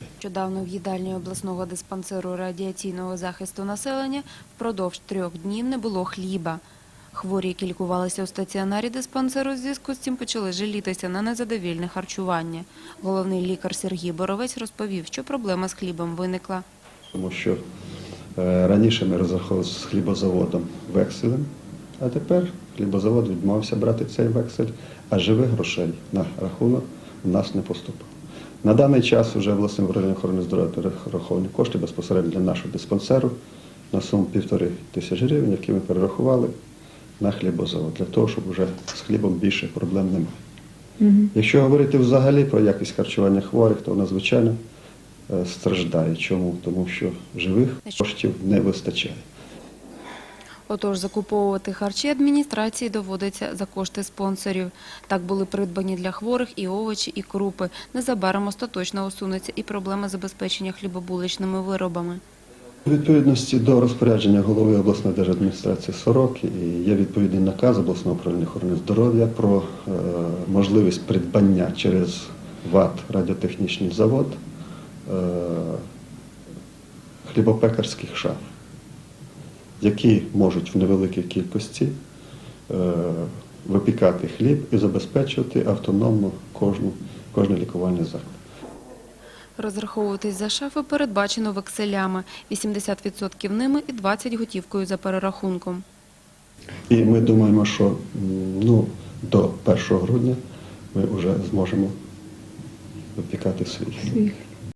Нещодавно в їдальні обласного диспансеру радіаційного захисту населення впродовж трьох днів не було хліба. Хворі, які лікувалися у стаціонарі диспансеру, в зв'язку з цим почали жалітися на незадовільне харчування. Головний лікар Сергій Боровець розповів, що проблема з хлібом виникла. Тому що е, раніше ми розраховували з хлібозаводом векселем, а тепер хлібозавод відмовився брати цей вексель, а живих грошей на рахунок у нас не поступило. На даний час вже обласним управлінням охорони здоров'я перераховані кошти безпосередньо для нашого диспансеру на суму півтори тисячі гривень, які ми перерахували на хлібозавод, для того, щоб вже з хлібом більше проблем немає. Якщо говорити взагалі про якість харчування хворих, то вона, звичайно, е, страждає. Чому? Тому що живих коштів не вистачає. Отож, закуповувати харчі адміністрації доводиться за кошти спонсорів. Так були придбані для хворих і овочі, і крупи. Незабаром остаточно усунеться і проблема забезпечення хлібобуличними виробами. У відповідності до розпорядження голови обласної держадміністрації Сороки і є відповідний наказ обласного управління охорони здоров'я про е, можливість придбання через ВАТ радіотехнічний завод е, хлібопекарських шаф, які можуть в невеликій кількості е, випікати хліб і забезпечувати автономно кожну, кожний лікувальний заклад. Розраховуватись за шафи передбачено векселями – 80% ними і 20% готівкою за перерахунком. І ми думаємо, що ну, до 1 грудня ми вже зможемо випікати свій хліб.